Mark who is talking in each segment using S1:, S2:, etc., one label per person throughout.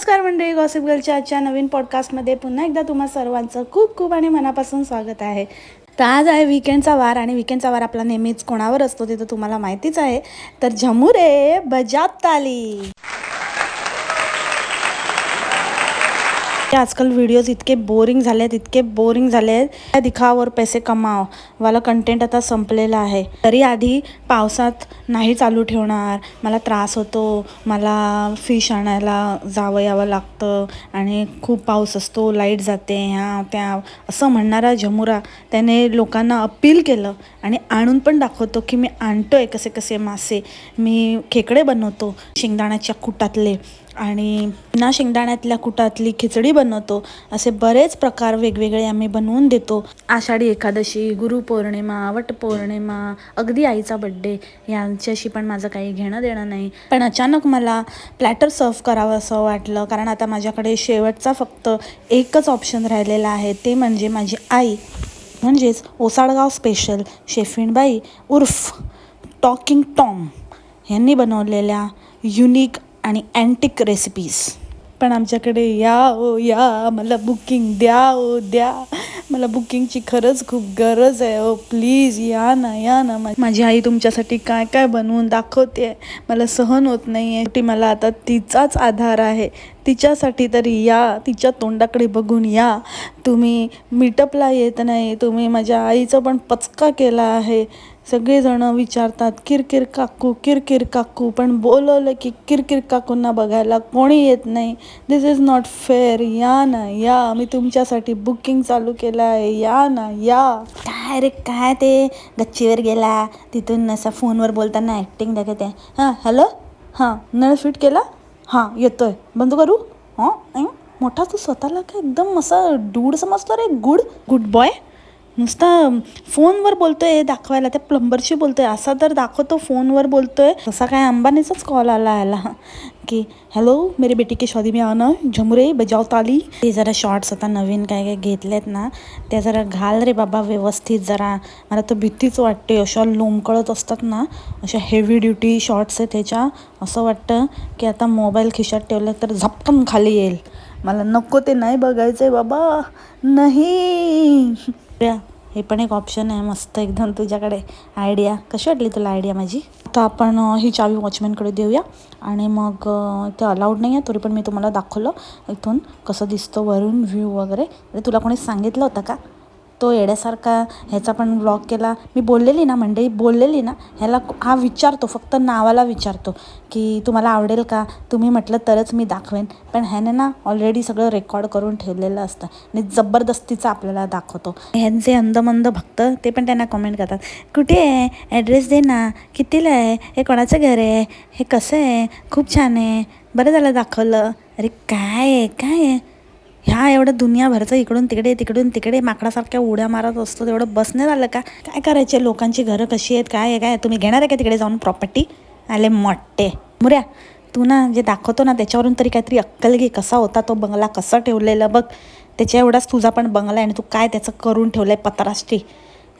S1: नमस्कार मंडळी गॉसिप गर्लच्या आजच्या नवीन पॉडकास्टमध्ये पुन्हा एकदा तुम्हा सर्वांचं खूप खूप आणि मनापासून स्वागत आहे. तर आज आहे विकेंडचा वार आणि विकेंडचा वार आपला नेहमीच कोणावर असतो ते तर तुम्हाला माहितीच आहे. तर झमुरे बजाब ताली हे आजकाल व्हिडिओज इतके बोरिंग झाले आहेत इतके बोरिंग झाले आहेत त्या दिखावर पैसे कमाव. वाला कंटेंट आता संपलेला आहे. तरी आधी पावसात नाही चालू ठेवणार. मला त्रास होतो. मला फिश आणायला जावं यावं लागतं. आणि खूप पाऊस असतो लाइट जाते ह्या त्या असं म्हणणारा झमुरा त्याने लोकांना अपील केलं आणि आणून पण दाखवतो की मी आणतोय कसे कसे मासे. मी खेकडे बनवतो. शेंगदाण्याच्या कुटातले. आणि ना शेंगदाण्यातल्या कुटातली खिचडी बनवतो असे बरेच प्रकार वेगवेगळे आम्ही बनवून देतो. आषाढी एकादशी गुरुपौर्णिमा वटपौर्णिमा अगदी आईचा बड्डे यांच्याशी पण माझं काही घेणं देणं नाही. पण अचानक मला प्लॅटर सर्व करावं असं वाटलं कारण आता माझ्याकडे शेवटचा फक्त एकच ऑप्शन राहिलेला आहे ते म्हणजे माझी आई. म्हणजेच ओसाडगाव स्पेशल शेफिणबाई उर्फ टॉकिंग टॉम यांनी बनवलेल्या युनिक आणि अँटिक रेसिपीज पण आमच्याकडे या ओ या मला बुकिंग द्या ओ द्या. मला बुकिंगची खरंच खूप गरज आहे हो. ओ प्लीज या ना या ना. माझी आई तुमच्यासाठी काय काय बनवून दाखवते मला सहन होत नाही आहे ती मला आता तिचाच आधार आहे. तिच्यासाठी तरी या तिच्या तोंडाकडे बघून या. तुम्ही मीटअपला येत नाही तुम्ही माझ्या आईचं पण पचका केला आहे. सगळेजणं विचारतात किरकिर काकू किरकिर काकू. पण बोलवलं की किरकिर काकूंना बघायला कोणी येत नाही. दिस इज नॉट फेअर या ना या. मी तुमच्यासाठी बुकिंग चालू केलं आहे. या ना या. काय रे काय ते? गच्चीवर गेला. तिथून असं फोनवर बोलताना ॲक्टिंग दाखवते. हां हॅलो हां नळ फिट केला? हां येतोय. बंद करू? हां मोठा तू स्वतःला काय एकदम असं डूड समजतो रे गुड गुड बॉय. नुसता फोनवर बोलतोय दाखवायला त्या प्लंबरशी बोलतोय. असा तर दाखवतो फोनवर बोलतोय. तसा काय अंबानीचाच कॉल आला याला. की हॅलो मेरी बेटी की शादी मी आना झमुरे बजाव ताली. ते जरा शॉर्ट्स आता नवीन काय काय घेतलेत ना त्या जरा घाल रे बाबा व्यवस्थित जरा. मला तर भीतीच वाटते. अशा लोंबकळत असतात ना अशा हेवी ड्युटी शॉर्ट्स आहे त्याच्या. असं वाटतं की आता मोबाईल खिशात ठेवला तर झपकन खाली येईल. मला नको ते नाही बघायचं आहे बाबा. नाही. हे पण एक ऑप्शन आहे. मस्त एकदम तुझ्याकडे आयडिया कशी वाटली तुला आयडिया माझी? तर आपण ही चावी वॉचमॅनकडे देऊया. आणि मग ते अलाउड नाही आहे तरी पण मी तुम्हाला दाखवलं इथून कसं दिसतं वरून व्ह्यू वगैरे. तुला कोणी सांगितलं होतं का? तो येड्यासारखा ह्याचा पण ब्लॉग केला. मी बोललेली ना मंडळी बोललेली ना ह्याला हा विचारतो फक्त नावाला विचारतो की तुम्हाला आवडेल का? तुम्ही म्हटलं तरच मी दाखवेन. पण ह्याने ना ऑलरेडी सगळं रेकॉर्ड करून ठेवलेलं असतं आणि जबरदस्तीचं आपल्याला दाखवतो. ह्यांचे अंदमंद भक्त ते पण त्यांना कमेंट करतात. कुठे आहे? ॲड्रेस दे ना. कितीला आहे? हे कोणाचं घर आहे? हे कसं आहे? खूप छान आहे. बरं झालं दाखवलं. अरे काय आहे? काय आहे? ह्या एवढं दुनियाभरचं इकडून तिकडे तिकडून तिकडे माकडासारख्या उड्या मारत असतो तेवढं बसणे झालं का? काय करायचे? लोकांची घरं कशी आहेत? काय आहे? काय तुम्ही घेणार आहे का तिकडे जाऊन प्रॉपर्टी आले मोठे. मुऱ्या तू ना जे दाखवतो ना त्याच्यावरून तरी काहीतरी अक्कल घे. कसा होता तो बंगला? कसा ठेवलेला? बघ. त्याच्या एवढाच तुझा पण बंगला आहे आणि तू काय त्याचं करून ठेवलं आहे पत्राष्टी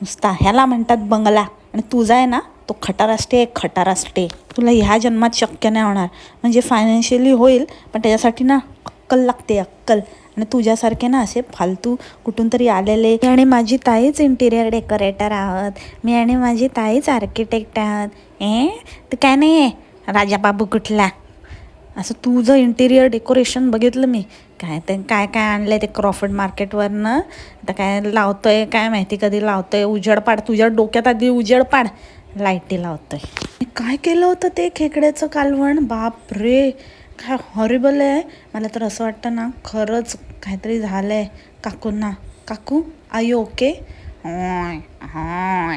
S1: नुसता ह्याला म्हणतात बंगला. आणि तुझा आहे ना तो खटाराष्टे खटाराष्टे तुला ह्या जन्मात शक्य नाही होणार. म्हणजे फायनान्शियली होईल पण त्याच्यासाठी ना अक्कल लागते अक्कल. आणि तुझ्यासारखे ना असे फालतू कुठून तरी आलेले. मी आणि माझी ताईच इंटिरियर डेकोरेटर आहोत. मी आणि माझी ताईच आर्किटेक्ट आहोत. ए? तर काय नाही आहे राजा बाबू कुठला? असं तुझं इंटिरियर डेकोरेशन बघितलं मी काय ते काय काय आणलं आहे ते क्रॉफर्ड मार्केटवरनं आता काय लावतोय काय माहिती कधी लावतोय? उजेड पाड तुझ्या डोक्यात आधी उजेड पाड. लाईटी लावतोय. मी काय केलं होतं ते खेकड्याचं कालवण? बाप रे काय हॉरिबल आहे. मला तर असं वाटतं ना खरंच काहीतरी झालं आहे काकूंना. काकू आय ओके होय होय.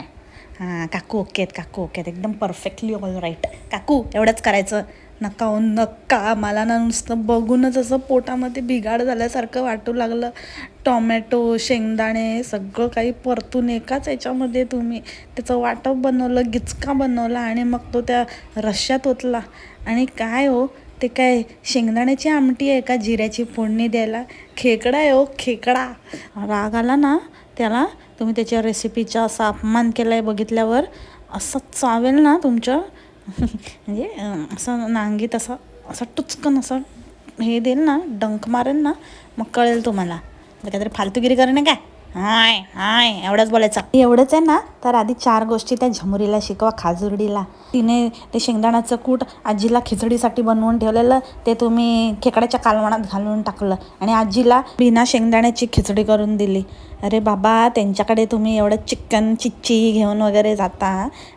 S1: हां काकू ओके आहेत काकू ओके आहेत. एकदम परफेक्टली ऑल राईट काकू एवढंच करायचं. नका हो नका. मला ना नुसतं बघूनच असं पोटामध्ये बिघाड झाल्यासारखं वाटू लागलं. टॉमॅटो शेंगदाणे सगळं काही परतून एकाच याच्यामध्ये तुम्ही. त्याचं वाटप बनवलं गिचका बनवला आणि मग तो त्या रश्श्यात ओतला. आणि काय हो ते काय शेंगदाण्याची आमटी आहे का जिऱ्याची फोडणी द्यायला? खेकडा आहे ओ खेकडा. राग आला ना त्याला तुम्ही त्याच्या रेसिपीचा असा अपमान केला आहे बघितल्यावर असं चावेल ना तुमच्या. म्हणजे असं नांगीत असं असं टुचकन असं हे देईल ना डंक मारेल ना मग कळेल तुम्हाला. काहीतरी फालतूगिरी करणे काय? हाय हाय एवढंच बोलायचं. एवढंच आहे ना तर आधी चार गोष्टी त्या झमुरीला शिकवा खाजुर्डीला. तिने ते शेंगदाण्याचं कूट आजीला खिचडीसाठी बनवून ठेवलेलं ते तुम्ही खेकड्याच्या कालवणात घालून टाकलं. आणि आजीला बिना शेंगदाण्याची खिचडी करून दिली. अरे बाबा त्यांच्याकडे तुम्ही एवढं चिकन चिच्ची घेऊन वगैरे जाता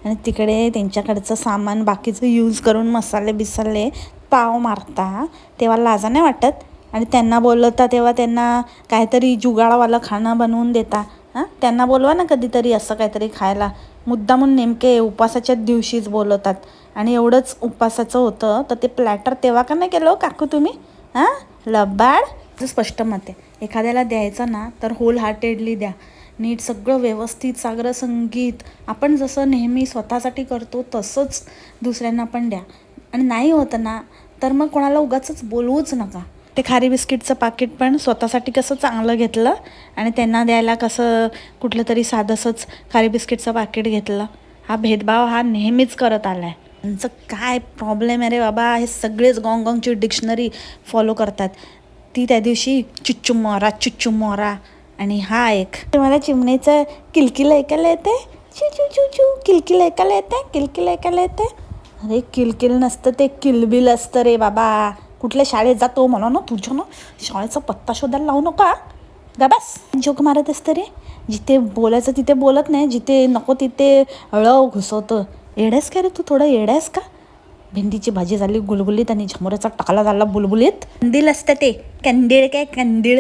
S1: आणि तिकडे त्यांच्याकडचं सामान बाकीचं यूज करून मसाले बिसाले पाव मारता तेव्हा लाजा नाही वाटत? आणि त्यांना बोलवता तेव्हा त्यांना काहीतरी जुगाडावालं खाणं बनवून देता. हां? त्यांना बोलवा ना कधीतरी असं काहीतरी खायला. मुद्दामून नेमके उपवासाच्याच दिवशीच बोलवतात. आणि एवढंच उपवासाचं होतं. तर ते प्लॅटर तेव्हा का नाही केलं हो काकू तुम्ही? हां? लबाड. स्पष्ट मत आहे. एखाद्याला द्यायचं ना तर होल हार्टेडली द्या. नीट सगळं व्यवस्थित सागरं संगीत. आपण जसं नेहमी स्वतःसाठी करतो तसंच दुसऱ्यांना पण द्या. आणि नाही होतं ना तर मग कोणाला उगाच बोलवूच नका. ते खारी बिस्किटचं पाकिट पण स्वतःसाठी कसं चांगलं घेतलं आणि त्यांना द्यायला कसं कुठलं तरी साधंसंच खारी बिस्किटचं पाकिट घेतलं. हा भेदभाव हा नेहमीच करत आला आहे त्यांचं काय प्रॉब्लेम आहे रे बाबा? हे सगळेच गॉंगॉंगची डिक्शनरी फॉलो करतात. ती त्या दिवशी चुच्चू मोरा चुच्चू मोरा. आणि हा एक. तुम्हाला चिमणीचं किलकिल ऐकायला येते चू चू चू चू. किलकिल ऐकायला येते किलकिल ऐकायला येते अरे किलकिल नसतं ते किलबिल असतं रे बाबा. कुठल्या शाळेत जातो म्हणा ना तुझ्या ना शाळेचा पत्ता शोधायला लावू नका. गा बस. जोक मारत असतं रे. जिथे बोलायचं तिथे बोलत नाही. जिथे नको तिथे हळव घुसवतं. येड्यास का रे तू? थोडं येड्यास का? भेंडीची भाजी झाली गुलगुलीत आणि झमोऱ्याचा टाकला झाला बुलबुलीत. कंदील असतं ते. कंदीळ काय कंदीळ?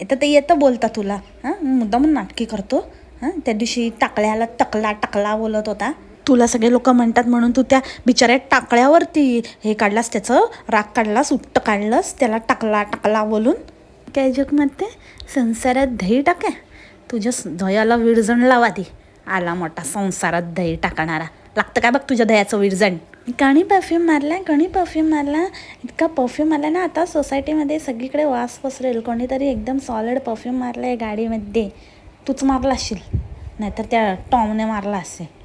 S1: येतं ते येतं बोलता तुला. हां? मुद्दा म्हणून नाटकी करतो. हां? त्या दिवशी टाकल्याला टकला टकला बोलत होता. तुला सगळे लोक म्हणतात म्हणून तू त्या बिचाऱ्या टाकळ्यावरती हे काढलास त्याचं राग काढलास उपट काढलंस त्याला टाकला टाकला बोलून. काय जग म्हणते? संसारात दही टाका तुझ्या स- दह्याला विरजण लावा ती. आला मोठा संसारात दही टाकणारा. लागतं काय बघ तुझ्या दह्याचं विरजण कणी परफ्यूम मारला कणी परफ्यूम मारला. इतका परफ्यूम मारला ना आता सोसायटीमध्ये सगळीकडे वास पसरेल. कोणीतरी एकदम सॉलिड परफ्यूम मारला आहे गाडीमध्ये. तूच मारला असशील. नाहीतर त्या टॉमने मारला असेल.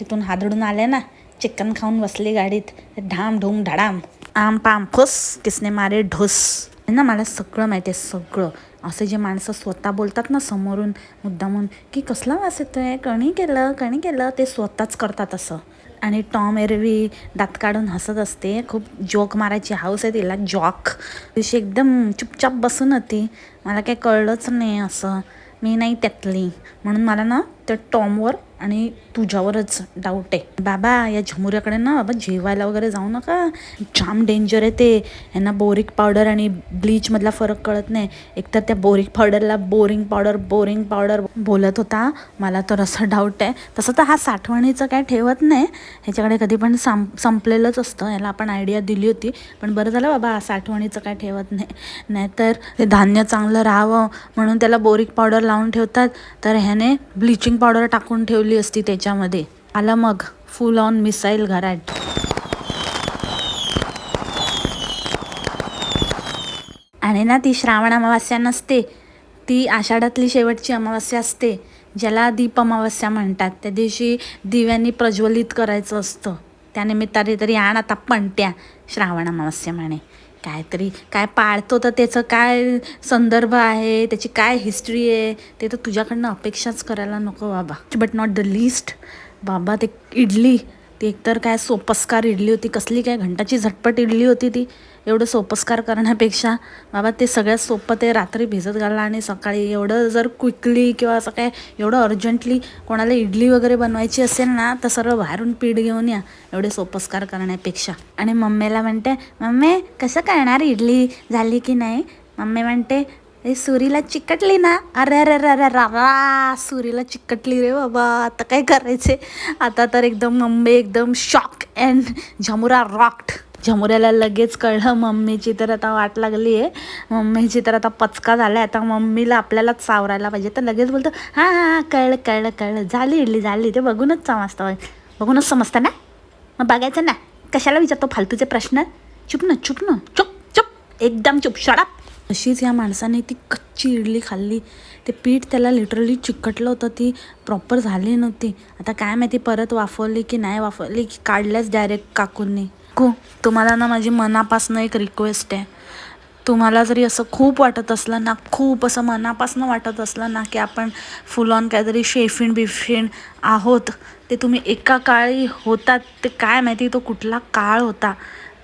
S1: तिथून हादडून आले ना चिकन खाऊन बसली गाडीत. ढाम ढूम धडाम आम पाम फुस किसने मारे ढोस. ना मला सगळं माहिती आहे सगळं. असे जे माणसं स्वतः बोलतात ना समोरून मुद्दामून की कसला वास येतो आहे कणी केलं कणी केलं ते स्वतःच करतात असं. आणि टॉम एरवी दात काढून हसत असते. खूप जोक मारायची हाऊस आहे तिला जॉक. दिवशी एकदम चुपचाप बसून होती. मला काही कळलंच नाही असं. मी नाही त्यातली. म्हणून मला ना त्या टॉमवर आणि तुझ्यावरच डाऊट आहे. बाबा या झमुऱ्याकडे ना बाबा जेवायला वगैरे जाऊ नका. जाम डेंजर आहे ते. यांना बोरिक पावडर आणि ब्लीचमधला फरक कळत नाही. एकतर त्या बोरिक पावडरला बोरिंग पावडर बोरिंग पावडर बोलत होता. मला तर असं डाऊट आहे. तसं तर हा साठवणीचं काय ठेवत नाही. ह्याच्याकडे कधी पण सं संपलेलंच असतं. याला आपण आयडिया दिली होती. पण बरं झालं बाबा साठवणीचं काय ठेवत नाही. नाहीतर ते धान्य चांगलं राहावं. म्हणून त्याला बोरिक पावडर लावून ठेवतात. तर ह्याने ब्लिचिंग पावडर टाकून ठेवली. असती त्याच्यामध्ये. आलं मग फुल ऑन मिसाईल घराट आणि ना ती श्रावण अमावास्या नसते. ती आषाढातली शेवटची अमावास्या असते ज्याला दीप अमावस्या म्हणतात. त्या दिवशी दिव्यांनी प्रज्वलित करायचं असतं. त्यानिमित्ताने तरी आण आता पणत्या श्रावण अमावस्या म्हणे. काहीतरी काय पाळतो तर त्याचं काय संदर्भ आहे त्याची काय हिस्ट्री आहे ते तर तुझ्याकडनं अपेक्षाच करायला नको बाबा. बट नॉट द लिस्ट बाबा ते इडली ती एकतर काय सोपस्कार इडली होती कसली काय घंटाची झटपट इडली होती ती एवढं सोपस्कार करण्यापेक्षा बाबा ते सगळ्यात सोपं ते रात्री भिजत घालणं आणि सकाळी एवढं जर क्विकली किंवा असं काय एवढं अर्जंटली कोणाला इडली वगैरे बनवायची असेल ना तर सरळ बाहेरून पीठ घेऊन या एवढे सोपस्कार करण्यापेक्षा. आणि मम्मीला म्हणते मम्मी कसं करणार इडली? झाली की नाही? मम्मी म्हणते ए सुरीला चिकटली ना? अरे अरे अरे अरे रा रा सुरीला चिकटली रे बाबा. आता काय करायचे आता तर एकदम मम्मी एकदम शॉक अँड झमुरा रॉक्ड झमुऱ्याला लगेच कळलं मम्मीची तर आता वाट लागली आहे मम्मीची तर आता पचका झाला आहे आता मम्मीला आपल्यालाच सावरायला पाहिजे. तर लगेच बोलतो हां हां हां कळलं कळलं कळलं. झाली इडली झाली ते बघूनच समजतं बघूनच समजतं ना? मग बघायचं ना? कशाला विचारतो फालतूचे प्रश्न? चुप ना चुप ना. चुप चुप. एकदम चुप. शडप अशीच ह्या माणसाने ती कच्ची इडली खाल्ली. ते पीठ त्याला लिटरली चिकटलं होतं. ती प्रॉपर झाली नव्हती. आता काय माहिती परत वाफवली की नाही वाफवली की काढल्याच डायरेक्ट काकूंनी. को तुम्हाला ना माझी मनापासून एक रिक्वेस्ट आहे. तुम्हाला जरी असं खूप वाटत असलं ना खूप असं मनापासून वाटत असलं ना की आपण फुल ऑन काहीतरी शेफिन बिफिन आहोत. ते तुम्ही एका काळी होतात. ते काय माहिती तो कुठला काळ होता.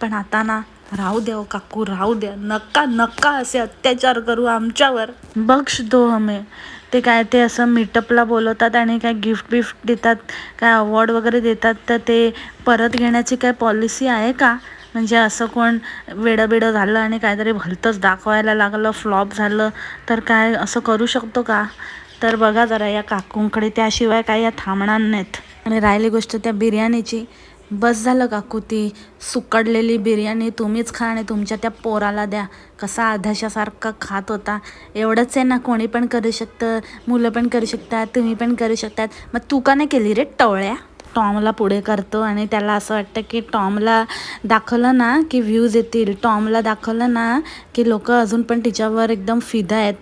S1: पण आता ना राहू द्या काकू राहू द्या नका नका असे अत्याचार करू आमच्यावर. बक्ष दो हमें. ते काय ते असं मीटअपला बोलवतात आणि काय गिफ्ट बिफ्ट देतात काय अवॉर्ड वगैरे देतात तर ते परत घेण्याची काय पॉलिसी आहे का? म्हणजे असं कोण वेडं झालं आणि काहीतरी भलतंच दाखवायला लागलं फ्लॉप झालं तर काय असं करू शकतो का? तर बघा जरा या काकूंकडे त्याशिवाय काय या थांबणार नाहीत. आणि राहिली गोष्ट त्या बिर्याणीची. बस झालं काकू ती सुकडलेली बिर्याणी तुम्हीच खा आणि तुमच्या त्या पोराला द्या. कसा आधाशासारखा खात होता. एवढंच आहे ना कोणी पण करू शकतं मुलं पण करू शकतात तुम्ही पण करू शकतात. मग तू का नाही केली रे टवळ्या? टॉमला पुढे करतो आणि त्याला असं वाटतं की टॉमला दाखवलं ना की व्ह्यूज येतील. टॉमला दाखवलं ना की लोक अजून पण तिच्यावर एकदम फिदा आहेत.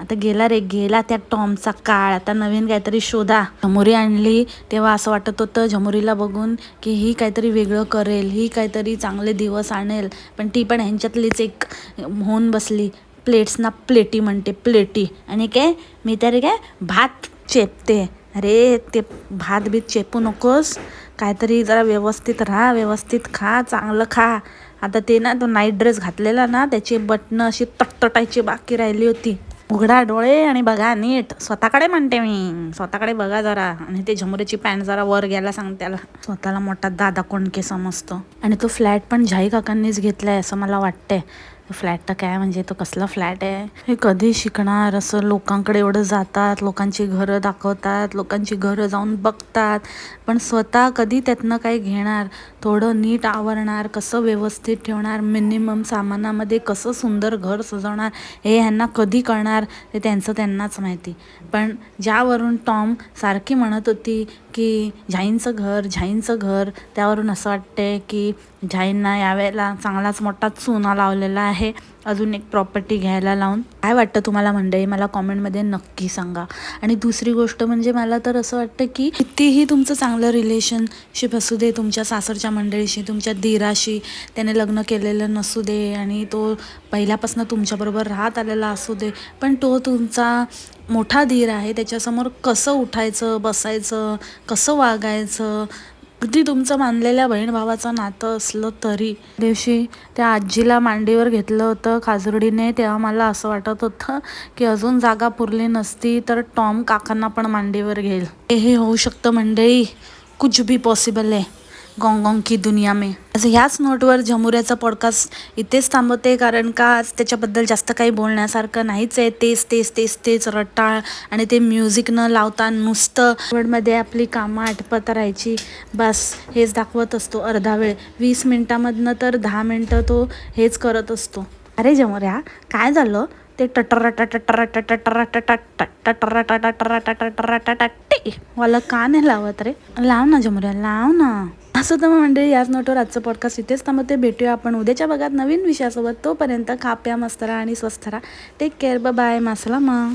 S1: आता गेला रे गेला त्या टॉमचा काळ. आता नवीन काहीतरी शोधा. झमुरी आणली तेव्हा असं वाटत होतं झमुरीला बघून की ही काहीतरी वेगळं करेल ही काहीतरी चांगले दिवस आणेल. पण ती पण ह्यांच्यातलीच एक होऊन बसली. प्लेट्सना प्लेटी म्हणते प्लेटी. आणि काय? मी तर काय? भात चेपते. अरे ते भात बीत चेपू नकोस. काहीतरी जरा व्यवस्थित राहा व्यवस्थित खा चांगलं खा. आता ते ना तो नाईट ड्रेस घातलेला ना त्याची बटणं अशी तटतटायची बाकी राहिली होती. उघडा डोळे आणि बघा नीट. स्वतःकडे म्हणते मी. स्वतःकडे बघा जरा. आणि ते झमुरीची पॅन्ट जरा वर घ्यायला सांग त्याला. स्वतःला मोठा दादा कोणके समजतो. आणि तो फ्लॅट पण झाई काकांनीच घेतलाय असं मला वाटतंय. फ्लॅट तर काय म्हणजे तो कसला फ्लॅट आहे? हे कधी शिकणार? असं लोकांकडे एवढं जातात लोकांची घरं दाखवतात लोकांची घरं जाऊन बघतात. पण स्वतः कधी त्यातनं काही घेणार? थोडं नीट आवरणार कसं व्यवस्थित ठेवणार? मिनिमम सामानामध्ये कसं सुंदर घर सजवणार? हे ह्यांना कधी कळणार? ते त्यांचं त्यांनाच माहिती. पण ज्यावरून टॉम सारखी म्हणत होती की झाईंचं घर झाईंचं घर त्यावरून असं वाटतंय की झाईंना यावेळेला चांगलाच मोठा चुना लावलेला आहे अजून एक प्रॉपर्टी घ्यायला लावून. काय वाटतं तुम्हाला मंडळी? मला कॉमेंटमध्ये नक्की सांगा. आणि दुसरी गोष्ट म्हणजे मला तर असं वाटतं की कितीही तुमचं चांगलं रिलेशनशिप असू दे तुमच्या सासरच्या मंडळीशी तुमच्या दिराशी त्याने लग्न केलेलं नसू दे आणि तो पहिल्यापासून तुमच्याबरोबर राहत आलेला असू दे पण तो तुमचा मोठा धीर आहे. त्याच्यासमोर कसं उठायचं बसायचं कसं वागायचं अगदी तुमचं मानलेल्या बहीण भावाचं नातं असलं तरी दिवशी त्या आजीला मांडीवर घेतलं होतं खाजुर्डीने तेव्हा मला असं वाटत होतं की अजून जागा पुरली नसती तर टॉम काकांना पण मांडीवर घेईल. हे हे होऊ शकतं मंडळी. कुछ भी पॉसिबल आहे. गोंग की दुनिया में. असं ह्याच नोटवर झमुऱ्याचा पॉडकास्ट इथेच थांबवते कारण का आज त्याच्याबद्दल जास्त काही बोलण्यासारखं नाहीच आहे. तेच तेच तेच तेच रटाळ आणि ते म्युझिक न लावता नुसतं मध्ये आपली कामं आटपत राहायची. बस हेच दाखवत असतो अर्धा वेळ. वीस मिनटामधनं तर दहा मिनटं तो हेच करत असतो. अरे झमुऱ्या काय झालं? ते टटर का नाही लावत रे लाव ना जमुऱ्या लाव ना असं तर मग मंडळी याच नोटवर आजचं पॉडकास्ट इथेच थांबते भेटूया आपण उद्याच्या भागात नवीन विषयासोबत तोपर्यंत खाप्या मस्तरा आणि स्वस्थरा टेक केअर बाय मासला मग